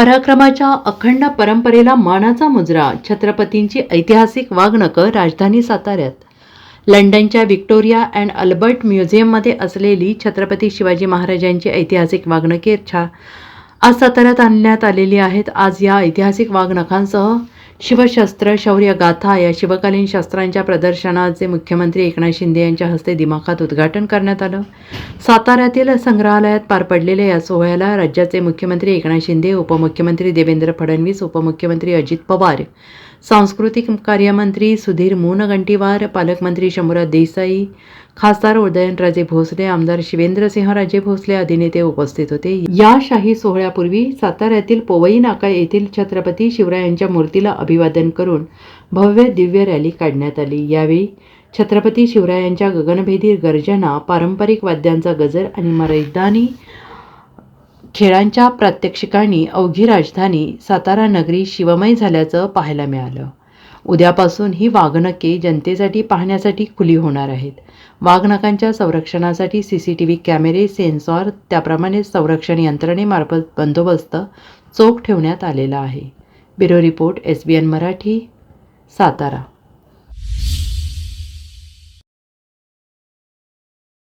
पराक्रमाच्या अखंड परंपरेला मानाचा मुजरा छत्रपतींची ऐतिहासिक वागणकं राजधानी साताऱ्यात. लंडनच्या व्हिक्टोरिया अँड अल्बर्ट म्युझियममध्ये असलेली छत्रपती शिवाजी महाराजांची ऐतिहासिक वाघनके छा आज साताऱ्यात आणण्यात आलेली आहेत. आज या ऐतिहासिक वाघनखांसह शिवशस्त्र शौर्य गाथा या शिवकालीन शस्त्रांच्या प्रदर्शनाचे मुख्यमंत्री एकनाथ शिंदे यांच्या हस्ते दिमाखात उद्घाटन करण्यात आलं. साताऱ्यातील संग्रहालयात पार पडलेल्या या सोहळ्याला राज्याचे मुख्यमंत्री एकनाथ शिंदे उपमुख्यमंत्री देवेंद्र फडणवीस उपमुख्यमंत्री अजित पवार सांस्कृतिक कार्यमंत्री सुधीर मुनगंटीवार पालकमंत्री शंभूराज देसाई खासदार उदयनराजे भोसले आमदार शिवेंद्रसिंहराजे भोसले आदी नेते उपस्थित होते. या शाही सोहळ्यापूर्वी साताऱ्यातील पोवई नाका येथील छत्रपती शिवरायांच्या मूर्तीला अभिवादन करून भव्य दिव्य रॅली काढण्यात आली. यावेळी छत्रपती शिवरायांच्या गगनभेदी गर्जना पारंपरिक वाद्यांचा गजर आणि मैदानी खेळांच्या प्रात्यक्षिकांनी अवघी राजधानी सातारा नगरी शिवमय झाल्याचं पाहायला मिळालं. उद्यापासून ही वाघनके जनतेसाठी पाहण्यासाठी खुली होणार आहेत. वाघनकांच्या संरक्षणासाठी सी सी टी व्ही कॅमेरे सेन्सॉर त्याप्रमाणे संरक्षण यंत्रणेमार्फत बंदोबस्त चोख ठेवण्यात आलेला आहे. Bureau report S B N Marathi Satara.